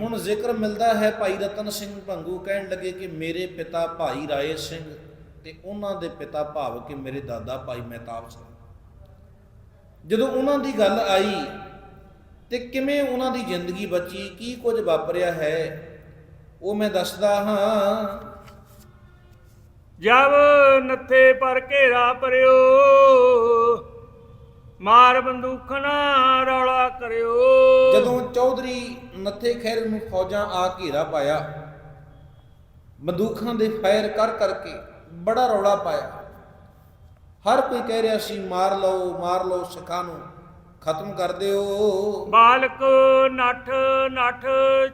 ਹੁਣ ਜ਼ਿਕਰ ਮਿਲਦਾ ਹੈ ਭਾਈ ਰਤਨ ਸਿੰਘ ਭੰਗੂ ਕਹਿਣ ਲੱਗੇ ਕਿ ਮੇਰੇ ਪਿਤਾ ਭਾਈ ਰਾਏ ਸਿੰਘ ਤੇ ਉਹਨਾਂ ਦੇ ਪਿਤਾ ਭਾਵ ਕਿ ਮੇਰੇ ਦਾਦਾ ਭਾਈ ਮਹਿਤਾਬ ਸਿੰਘ। ਜਦੋਂ ਉਹਨਾਂ ਦੀ ਗੱਲ ਆਈ ਤੇ ਕਿਵੇਂ ਉਹਨਾਂ ਦੀ ਜ਼ਿੰਦਗੀ ਬਚੀ, ਕੀ ਕੁਝ ਵਾਪਰਿਆ ਹੈ, ਉਹ ਮੈਂ ਦੱਸਦਾ ਹਾਂ। ਜਬ ਨੱਥੇ ਪਰ ਘੇਰਾ ਪਰਿਓ ਮਾਰ ਬੰਦੂਖਣਾ ਰੌਲਾ ਕਰਿਓ। ਜਦੋਂ ਚੌਧਰੀ ਨੱਥੇ ਖੈਰ ਨੂੰ ਫੌਜਾਂ ਆ ਘੇਰਾ ਪਾਇਆ ਬੰਦੂਕਾਂ ਦੇ ਫਾਇਰ ਕਰ ਕਰਕੇ ਬੜਾ ਰੌਲਾ ਪਾਇਆ। ਹਰ ਕੋਈ ਕਹਿ ਰਿਹਾ ਸੀ ਮਾਰ ਲਓ ਮਾਰ ਲਓ ਸਿੱਖਾਂ ਨੂੰ ਖਤਮ ਕਰ ਦਿਓ। ਬਾਲਕ ਨਠ ਨਠ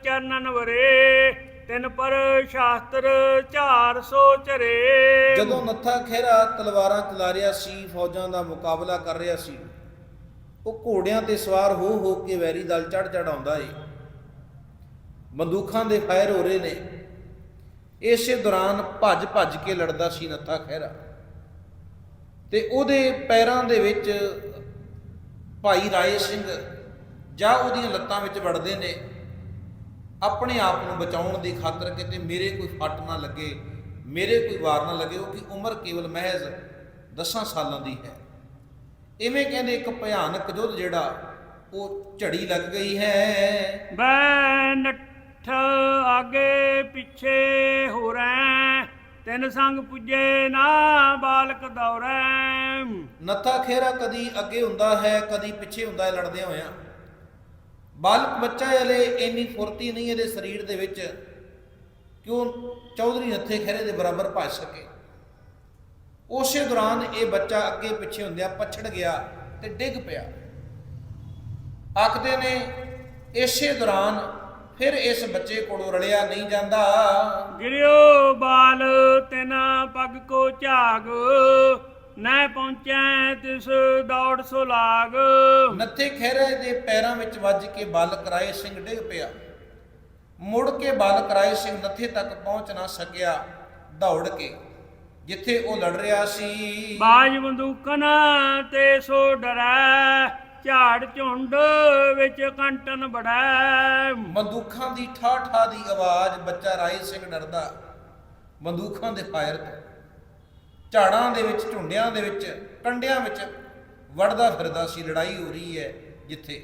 ਚਰਨਨ ਵਰੇ ਤਿਨ ਪਰ ਸ਼ਾਸਤਰ 400 ਚਰੇ। ਜਦੋਂ ਨੱਥਾ ਖਹਿਰਾ ਤਲਵਾਰਾਂ ਚਲਾ ਰਿਹਾ ਸੀ ਫੌਜਾਂ ਦਾ ਮੁਕਾਬਲਾ ਕਰ ਰਿਹਾ ਸੀ ਉਹ ਘੋੜਿਆਂ ਤੇ ਸਵਾਰ ਹੋ ਹੋ ਕੇ ਵੈਰੀ ਦਲ ਚੜ ਚੜ ਆਉਂਦਾ ਏ। ਬੰਦੂਕਾਂ ਦੇ ਫਾਇਰ ਹੋ ਰਹੇ ਨੇ। ਇਸੇ ਦੌਰਾਨ ਭੱਜ ਭੱਜ ਕੇ ਲੜਦਾ ਸੀ ਨੱਥਾ ਖਹਿਰਾ। ਤੇ ਉਹਦੇ ਪੈਰਾਂ ਦੇ ਵਿੱਚ ਭਾਈ ਰਾਏ ਸਿੰਘ ਜਾਂ ਉਹਦੀਆਂ ਲੱਤਾਂ ਵਿੱਚ ਵੜਦੇ ਨੇ। ਆਪਣੇ ਆਪ ਨੂੰ ਬਚਾਉਣ ਦੀ ਖਾਤਰ ਕਿਤੇ ਮੇਰੇ ਕੋਈ ਫੱਟ ਨਾ ਲੱਗੇ, ਮੇਰੇ ਕੋਈ ਵਾਰ ਨਾ ਲੱਗੇ, ਉਹ ਕਿ ਉਮਰ ਕੇਵਲ ਮਹਿਜ਼ 10 ਸਾਲਾਂ ਦੀ ਹੈ। ਇਵੇਂ ਕਹਿੰਦੇ ਇੱਕ ਭਿਆਨਕ ਯੁੱਧ ਜਿਹੜਾ ਉਹ ਝੜੀ ਲੱਗ ਗਈ ਹੈ। ਬੈ ਨੱਠ ਆਗੇ ਪਿੱਛੇ ਹੋ ਰੈ ਤਿੰਨ ਸੰਗ ਪੁੱਜੇ ਨਾ ਬਾਲਕ ਦੌੜੈ ਨੱਥਾ ਖੇਰਾ ਕਦੀ ਅੱਗੇ ਹੁੰਦਾ ਹੈ ਕਦੀ ਪਿੱਛੇ ਹੁੰਦਾ ਹੈ ਲੜਦਿਆਂ ਹੋਇਆਂ। ਬਾਲਕ ਬੱਚਾ ਹਲੇ ਇੰਨੀ ਫੁਰਤੀ ਨਹੀਂ ਇਹਦੇ ਸਰੀਰ ਦੇ ਵਿੱਚ ਕਿ ਉਹ ਚੌਧਰੀ ਨੱਥੇ ਖੇਰੇ ਦੇ ਬਰਾਬਰ ਭੱਜ ਸਕੇ। ਉਸੇ ਦੌਰਾਨ ਇਹ ਬੱਚਾ ਅੱਗੇ ਪਿੱਛੇ ਹੁੰਦਿਆਂ ਪਛੜ ਗਿਆ ਤੇ ਡਿੱਗ ਪਿਆ। ਆਖਦੇ ਨੇ ਇਸੇ ਦੌਰਾਨ ਫਿਰ ਇਸ ਬੱਚੇ ਕੋਲੋਂ ਰਲਿਆ ਨਹੀਂ ਜਾਂਦਾ। ਗਿਰਿਓ ਬਾਲ ਤਿਨ ਪਗ ਕੋ ਝਾਗ ਨੈ ਪਹੁੰਚੈ ਤਿਸ ਦੌੜ ਸੋ ਲਾਗ। ਨੱਥੇ ਖਹਿਰੇ ਦੇ ਪੈਰਾਂ ਵਿੱਚ ਵੱਜ ਕੇ ਬਾਲਕ ਰਾਏ ਸਿੰਘ ਡਿੱਗ ਪਿਆ। ਮੁੜ ਕੇ ਬਾਲਕ ਰਾਏ ਸਿੰਘ ਨੱਥੇ ਤੱਕ ਪਹੁੰਚ ਨਾ ਸਕਿਆ ਦੌੜ ਕੇ। ਜਿੱਥੇ ਉਹ ਲੜ ਰਿਹਾ ਸੀ। ਬਾਜ ਬੰਦੂਕਨ ਤੇ ਸੋ ਡਰੈ ਝਾੜ ਝੁੰਡ ਵਿੱਚ ਕੰਟਨ ਬੜੈ। ਬੰਦੂਕਾਂ ਦੀ ਠਾ ਠਾ ਦੀ ਆਵਾਜ਼ ਬੱਚਾ ਰਾਏ ਸਿੰਘ ਡਰਦਾ। ਬੰਦੂਕਾਂ ਦੇ ਫਾਇਰ ਤੋਂ ਝਾੜਾਂ ਦੇ ਵਿੱਚ ਝੁੰਡਿਆਂ ਦੇ ਵਿੱਚ ਕੰਡਿਆਂ ਵਿੱਚ ਵੜਦਾ ਫਿਰਦਾ ਸੀ ਲੜਾਈ ਹੋ ਰਹੀ ਹੈ ਜਿੱਥੇ।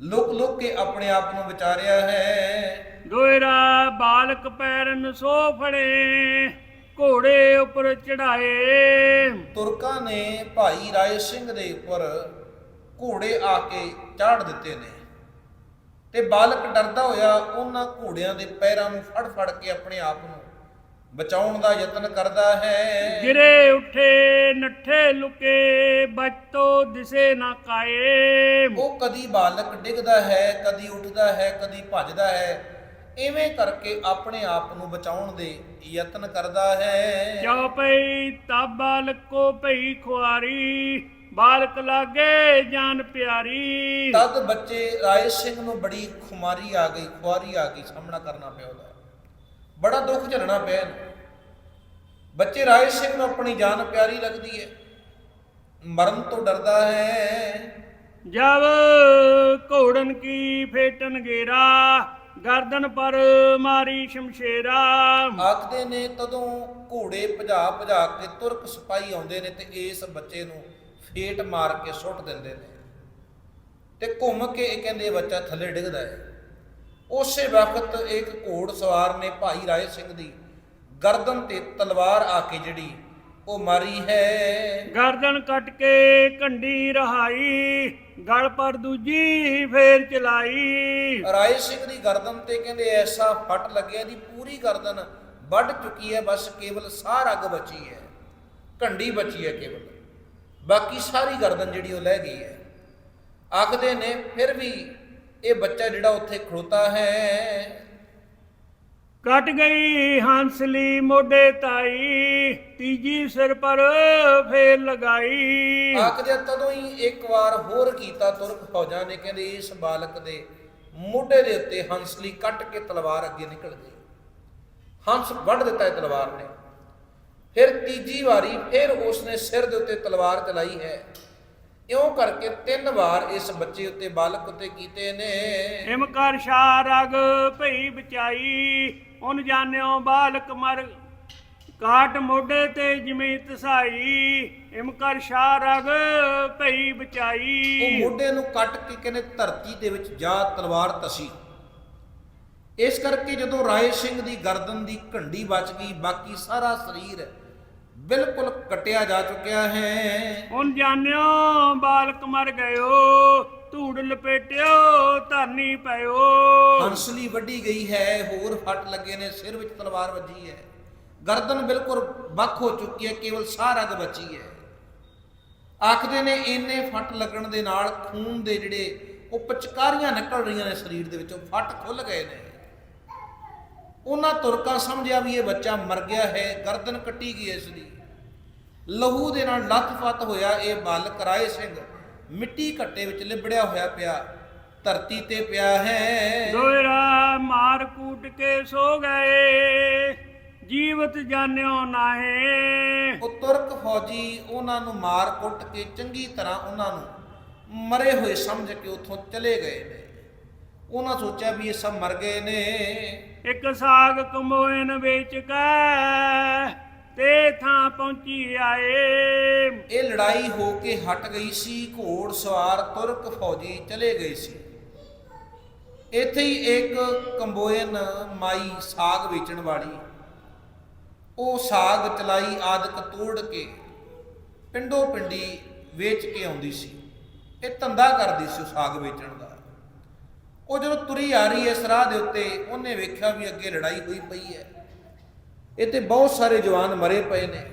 ਲੁਕ ਲੁਕ ਕੇ ਆਪਣੇ ਆਪ ਨੂੰ ਵਿਚਾਰਿਆ ਹੈ। ਦੋਇਰਾ ਬਾਲਕ ਪੈਰਨ ਸੋ ਫੜੇ। ਘੋੜੇ ਉੱਪਰ ਚੜਾਏ ਤੁਰਕਾਂ ਨੇ ਭਾਈ ਰਾਏ ਸਿੰਘ ਦੇ ਉੱਪਰ ਘੋੜੇ ਆ ਕੇ ਚਾੜ ਦਿੱਤੇ ਨੇ। ਤੇ ਬਾਲਕ ਡਰਦਾ ਹੋਇਆ ਉਹਨਾਂ ਘੋੜਿਆਂ ਦੇ ਪੈਰਾਂ ਨੂੰ ਫੜ ਫੜ ਕੇ ਆਪਣੇ ਆਪ ਨੂੰ ਬਚਾਉਣ ਦਾ ਯਤਨ ਕਰਦਾ ਹੈ। ਗਿਰੇ ਉੱਠੇ ਨੱਠੇ ਲੁਕੇ ਬਚਤੋ ਦਿਸੇ ਨਾ ਕਾਏ। ਉਹ ਕਦੀ ਬਾਲਕ ਡਿੱਗਦਾ ਹੈ ਕਦੀ ਉੱਠਦਾ ਹੈ ਕਦੀ ਭੱਜਦਾ ਹੈ। ਐਵੇਂ ਕਰਕੇ ਆਪਣੇ ਆਪ ਨੂੰ ਬਚਾਉਣ ਦੇ ਯਤਨ ਕਰਦਾ ਹੈ। ਜੋ ਪਈ ਤਬ ਬਾਲਕ ਕੋ ਭਈ ਖੁਆਰੀ ਬਾਲਕ ਲਾਗੇ ਜਾਨ ਪਿਆਰੀ। ਤਦ ਬੱਚੇ ਰਾਏ ਸਿੰਘ ਨੂੰ ਬੜੀ ਖੁਮਾਰੀ ਆ ਗਈ ਖੁਆਰੀ ਆ ਗਈ ਸਾਹਮਣਾ ਕਰਨਾ ਪਿਆ ਉਹਦਾ। ਬੜਾ ਦੁੱਖ ਝੱਲਣਾ ਪਿਆ ਬੱਚੇ ਰਾਏ ਸਿੰਘ ਨੂੰ ਆਪਣੀ ਜਾਨ ਪਿਆਰੀ ਲੱਗਦੀ ਹੈ। ਮਰਨ ਤੋਂ ਡਰਦਾ ਹੈ। ਜਬ ਘੋੜਨ ਕੀ ਫੇਟਨ ਗੇਰਾ ਗਰਦਨ ਪਰ ਮਾਰੀ ਸ਼ਮਸ਼ੇਰਾ। ਆਖਦੇ ਨੇ ਤਦੋਂ ਘੋੜੇ ਭਜਾ ਭਜਾ ਕੇ ਤੁਰਕ ਸਿਪਾਹੀ ਆਉਂਦੇ ਨੇ ਤੇ ਇਸ ਬੱਚੇ ਨੂੰ ਫੇਟ ਮਾਰ ਕੇ ਸੁੱਟ ਦਿੰਦੇ ਨੇ। ਤੇ ਘੁੰਮ ਕੇ ਇਹ ਕਹਿੰਦੇ ਬੱਚਾ ਥੱਲੇ ਡਿੱਗਦਾ ਹੈ। ਉਸੇ ਵਕਤ ਇੱਕ ਘੋੜ ਸਵਾਰ ਨੇ ਭਾਈ ਰਾਏ ਸਿੰਘ ਦੀ ਗਰਦਨ ਤੇ ਤਲਵਾਰ ਆ ਕੇ ਜਿਹੜੀ ਉਹ ਮਾਰੀ ਹੈ। ਗਰਦਨ ਕੱਟ ਕੇ ਕੰਡੀ ਰਹਾਈ ਗਲ ਪਰ ਦੂਜੀ ਫੇਰ ਚਲਾਈ। ਰਾਏ ਸਿੰਘ ਦੀ ਗਰਦਨ ਤੇ ਕਹਿੰਦੇ ਐਸਾ ਫੱਟ ਲੱਗਿਆ ਦੀ ਪੂਰੀ ਗਰਦਨ ਵੱਢ ਚੁੱਕੀ ਹੈ ਬਸ ਕੇਵਲ ਸਾਹ ਰੱਗ ਬਚੀ ਹੈ। ਘੰਡੀ ਬਚੀ ਹੈ ਕੇਵਲ। ਬਾਕੀ ਸਾਰੀ ਗਰਦਨ ਜਿਹੜੀ ਉਹ ਲੈ ਗਈ ਹੈ। ਆਖਦੇ ਨੇ ਫਿਰ ਵੀ ਇਹ ਬੱਚਾ ਜਿਹੜਾ ਉੱਥੇ ਖੜੋਤਾ ਹੈ ਕੱਟ ਗਈ ਹੰਸਲੀ ਮੋਢੇ ਤਾਈ, ਤੀਜੀ ਸਿਰ ਪਰ ਫੇਰ ਲਗਾਈ। ਆਖਦੇ ਤਦੋਂ ਹੀ ਇੱਕ ਵਾਰ ਹੋਰ ਕੀਤਾ ਤੁਰਕ ਫੌਜਾਂ ਨੇ, ਕਹਿੰਦੇ ਇਸ ਬਾਲਕ ਦੇ ਮੋਢੇ ਦੇ ਉੱਤੇ ਹੰਸਲੀ ਕੱਟ ਕੇ ਤਲਵਾਰ ਅੱਗੇ ਨਿਕਲ ਗਈ। ਹੰਸ ਵੱਢ ਦਿੱਤਾ ਇਹ ਤਲਵਾਰ ਨੇ। ਫਿਰ ਤੀਜੀ ਵਾਰੀ ਫਿਰ ਉਸਨੇ ਸਿਰ ਦੇ ਉੱਤੇ ਤਲਵਾਰ ਚਲਾਈ ਹੈ। ਇਉਂ ਕਰਕੇ ਤਿੰਨ ਵਾਰ ਇਸ ਬੱਚੇ ਉੱਤੇ ਬਾਲਕ ਉੱਤੇ ਕੀਤੇ ਨੇ। ਹਿਮ ਕਰ ਸ਼ਾ ਰਗ ਭਈ ਬਚਾਈ ਉਨ ਜਾਣਿਓ ਬਾਲਕ ਮਰ ਕਾਟ ਮੋਢੇ ਤੇ ਜਿਵੇਂ ਤਸਾਈ। ਹਿਮ ਕਰ ਸ਼ਾ ਰਗ ਭਈ ਉਹ ਬਚਾਈ ਮੋਢੇ ਨੂੰ ਕੱਟ ਕੇ ਕਹਿੰਦੇ ਧਰਤੀ ਦੇ ਵਿੱਚ ਜਾ ਤਲਵਾਰ ਤਸੀ। ਇਸ ਕਰਕੇ ਜਦੋਂ ਰਾਏ ਸਿੰਘ ਦੀ ਗਰਦਨ ਦੀ ਘੰਡੀ ਬਚ ਗਈ ਬਾਕੀ ਸਾਰਾ ਸਰੀਰ ਬਿਲਕੁਲ ਕਟਿਆ ਜਾ ਚੁੱਕਿਆ ਹੈ। ਉਨ ਜਾਣਿਓ ਬਾਲਕ ਮਰ ਗਇਓ ਧੂੜ ਲਪੇਟਿਓ ਧਰਨੀ ਪਇਓ। ਹੰਸਲੀ ਵੱਢੀ ਗਈ ਹੈ ਹੋਰ ਫੱਟ ਲੱਗੇ ਨੇ ਸਿਰ ਵਿੱਚ ਤਲਵਾਰ ਵੱਜੀ ਹੈ। ਗਰਦਨ ਬਿਲਕੁਲ ਵੱਖ ਹੋ ਚੁੱਕੀ ਹੈ ਕੇਵਲ ਸਾਹ ਰਗ ਬਚੀ ਹੈ। ਆਖਦੇ ਨੇ ਇੰਨੇ ਫੱਟ ਲੱਗਣ ਦੇ ਨਾਲ ਖੂਨ ਦੇ ਜਿਹੜੇ ਉਹ ਪਚਕਾਰੀਆਂ ਨਿਕਲ ਰਹੀਆਂ ਨੇ ਸਰੀਰ ਦੇ ਵਿੱਚੋਂ ਫੱਟ ਖੁੱਲ ਗਏ ਨੇ। ਉਹਨਾਂ ਤੁਰਕਾਂ ਸਮਝਿਆ ਵੀ ਇਹ ਬੱਚਾ ਮਰ ਗਿਆ ਹੈ ਗਰਦਨ ਕੱਟੀ ਗਈ ਇਸ ਦੀ ਲਹੂ ਦੇ ਨਾਲ ਲੱਥ-ਫੱਤ ਹੋਇਆ ਇਹ ਬਾਲਕ ਰਾਏ ਸਿੰਘ। ਮਿੱਟੀ ਘੱਟੇ ਵਿੱਚ ਲਿਬੜਿਆ ਹੋਇਆ ਪਿਆ ਧਰਤੀ ਤੇ ਪਿਆ ਹੈ। ਦੋਇਰਾ ਮਾਰ ਕੂਟ ਕੇ ਸੋ ਗਏ ਜੀਵਤ ਜਾਣਿਓ ਨਾਹੇ। ਉਹ ਤੁਰਕ ਫੌਜੀ ਉਹਨਾਂ ਨੂੰ ਮਾਰ ਕੁੱਟ ਕੇ ਚੰਗੀ ਤਰ੍ਹਾਂ ਉਹਨਾਂ ਨੂੰ ਮਰੇ ਹੋਏ ਸਮਝ ਕੇ ਉੱਥੋਂ ਚਲੇ ਗਏ ਨੇ। ਉਹਨਾਂ ਸੋਚਿਆ ਵੀ ਇਹ ਸਭ ਮਰ ਗਏ ਨੇ। ਇੱਕ ਸਾਗ ਕਮੋਇਨ ਵੇਚ ਕੇ ਤੇ ਥਾਂ ਪਹੁੰਚੀ ਆਏ। ਇਹ ਲੜਾਈ ਹੋ ਕੇ ਹਟ ਗਈ ਸੀ ਘੋੜ ਸਵਾਰ ਤੁਰਕ ਫੌਜੀ ਚਲੇ ਗਏ ਸੀ। ਇੱਥੇ ਹੀ ਇੱਕ ਕੰਬੋਇਨ ਮਾਈ ਸਾਗ ਵੇਚਣ ਵਾਲੀ ਉਹ ਸਾਗ ਚਲਾਈ ਆਦਿਕ ਤੋੜ ਕੇ ਪਿੰਡੋ ਪਿੰਡੀ ਵੇਚ ਕੇ ਆਉਂਦੀ ਸੀ। ਇਹ ਧੰਦਾ ਕਰਦੀ ਸੀ ਸਾਗ ਵੇਚਣ ਦਾ। ਉਹ ਜਦੋਂ ਤੁਰੀ ਆ ਰਹੀ ਹੈ ਸਰਾਹ ਦੇ ਉੱਤੇ ਉਹਨੇ ਵੇਖਿਆ ਵੀ ਅੱਗੇ ਲੜਾਈ ਹੋਈ ਪਈ ਹੈ। ਇੱਥੇ ਬਹੁਤ ਸਾਰੇ ਜਵਾਨ ਮਰੇ ਪਏ ਨੇ।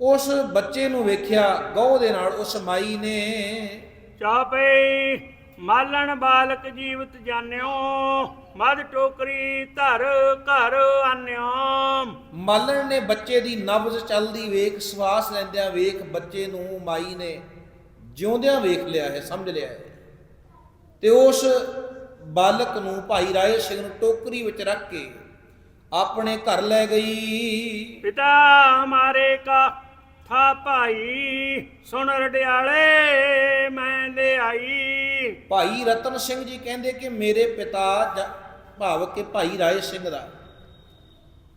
ਉਸ ਬੱਚੇ ਨੂੰ ਵੇਖਿਆ ਗਹੁ ਦੇ ਨਾਲ ਉਸ ਮਾਈ ਨੇ ਚਾਪੇ ਮਾਲਣ ਬਾਲਕ ਜੀਵਤ ਜਾਣਿਓ ਮਦ ਟੋਕਰੀ ਧਰ ਘਰ ਆਨਿਓ। ਮਾਲਣ ਨੇ ਬੱਚੇ ਦੀ ਨਬਜ਼ ਚੱਲਦੀ ਵੇਖ ਸਵਾਸ ਲੈਂਦਿਆਂ ਵੇਖ ਬੱਚੇ ਨੂੰ ਮਾਈ ਨੇ ਜਿਉਂਦਿਆਂ ਵੇਖ ਲਿਆ ਹੈ ਸਮਝ ਲਿਆ ਹੈ। ਤੇ ਉਸ ਬਾਲਕ ਨੂੰ ਭਾਈ ਰਾਏ ਸਿੰਘ ਨੂੰ ਟੋਕਰੀ ਵਿੱਚ ਰੱਖ ਕੇ ਆਪਣੇ ਘਰ ਲੈ ਗਈ। ਪਿਤਾ ਹਮਾਰੇ ਕਾ ਥਾ ਭਾਈ ਸੁਣ ਰਡਿਆਲੇ ਮੈਂ ਲੈ ਆਈ। ਭਾਈ ਰਤਨ ਸਿੰਘ ਜੀ ਕਹਿੰਦੇ ਕਿ ਮੇਰੇ ਪਿਤਾ ਭਾਵ ਕਿ ਭਾਈ ਰਾਏ ਸਿੰਘ ਦਾ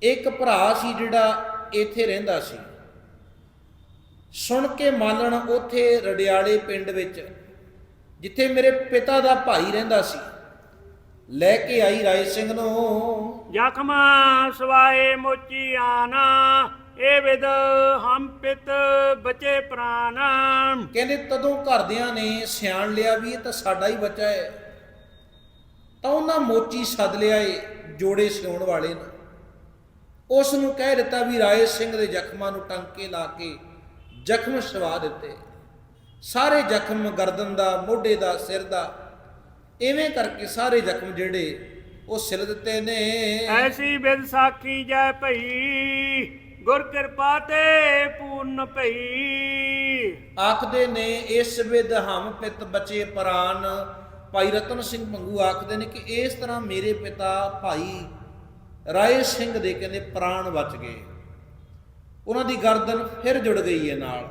ਇੱਕ ਭਰਾ ਸੀ ਜਿਹੜਾ ਇੱਥੇ ਰਹਿੰਦਾ ਸੀ। ਸੁਣ ਕੇ ਮਾਲਣ ਉਥੇ ਰੜਿਆਲੇ ਪਿੰਡ ਵਿੱਚ ਜਿੱਥੇ ਮੇਰੇ ਪਿਤਾ ਦਾ ਭਾਈ ਰਹਿੰਦਾ ਸੀ ਲੈ ਕੇ ਆਈ ਰਾਏ ਸਿੰਘ ਨੂੰ। ਜ਼ਖਮਾ ਸਵਾਏ ਮੋਚੀ ਆਨਾ ਏ ਵਿਦ ਹਮ ਪਿਤ ਬਚੇ ਪ੍ਰਾਨ ਕਹਿੰਦੇ ਤਦੋਂ ਘਰਦਿਆਂ ਨੇ ਸਿਆਣ ਲਿਆ ਵੀ ਇਹ ਤਾਂ ਸਾਡਾ ਹੀ ਬੱਚਾ ਹੈ। ਤਾਂ ਉਹਨਾਂ ਮੋਚੀ ਸੱਦ ਲਿਆ ਏ ਜੋੜੇ ਸਿਉਣ ਵਾਲੇ ਨੂੰ। ਉਸ ਨੂੰ ਕਹਿ ਦਿੱਤਾ ਵੀ ਰਾਏ ਸਿੰਘ ਦੇ ਜ਼ਖਮਾਂ ਨੂੰ ਟੰਕੇ ਲਾ ਕੇ ਜ਼ਖਮ ਛਵਾ ਦਿੱਤੇ। ਸਾਰੇ ਜ਼ਖਮ ਗਰਦਨ ਦਾ ਮੋਢੇ ਦਾ ਸਿਰ ਦਾ ਐਵੇਂ ਕਰਕੇ ਸਾਰੇ ਜ਼ਖਮ ਜਿਹੜੇ ਉਹ ਸਿਲ ਦਿੱਤੇ ਨੇ। ਐਸੀ ਬਿਦ ਸਾਖੀ ਜੈ ਭਈ ਗੁਰ ਕਿਰਪਾ ਤੇ ਪੂਰਨ ਭਈ। ਆਖਦੇ ਨੇ ਇਸ ਵਿਦ ਹਮ ਪਿਤ ਬਚੇ ਪ੍ਰਾਨ। ਭਾਈ ਰਤਨ ਸਿੰਘ ਮੰਗੂ ਆਖਦੇ ਨੇ ਕਿ ਇਸ ਤਰ੍ਹਾਂ ਮੇਰੇ ਪਿਤਾ ਭਾਈ ਰਾਏ ਸਿੰਘ ਦੇ ਕਹਿੰਦੇ ਪ੍ਰਾਣ ਬਚ ਗਏ। ਉਹਨਾਂ ਦੀ ਗਰਦਨ ਫਿਰ ਜੁੜ ਗਈ ਹੈ ਨਾਲ।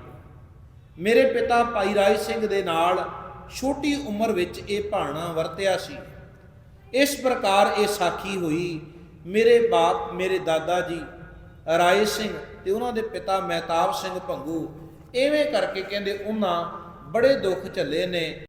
ਮੇਰੇ ਪਿਤਾ ਭਾਈ ਰਾਏ ਸਿੰਘ ਦੇ ਨਾਲ ਛੋਟੀ ਉਮਰ ਵਿੱਚ ਇਹ ਭਾਣਾ ਵਰਤਿਆ ਸੀ। ਇਸ ਪ੍ਰਕਾਰ ਇਹ ਸਾਖੀ ਹੋਈ, ਮੇਰੇ ਬਾਪ, ਮੇਰੇ ਦਾਦਾ ਜੀ, ਰਾਏ ਸਿੰਘ ਤੇ ਉਹਨਾਂ ਦੇ ਪਿਤਾ ਮਹਿਤਾਬ ਸਿੰਘ ਭੰਗੂ ਐਵੇਂ ਕਰਕੇ ਕਹਿੰਦੇ ਉਹਨਾਂ ਬੜੇ ਦੁੱਖ ਝੱਲੇ ਨੇ।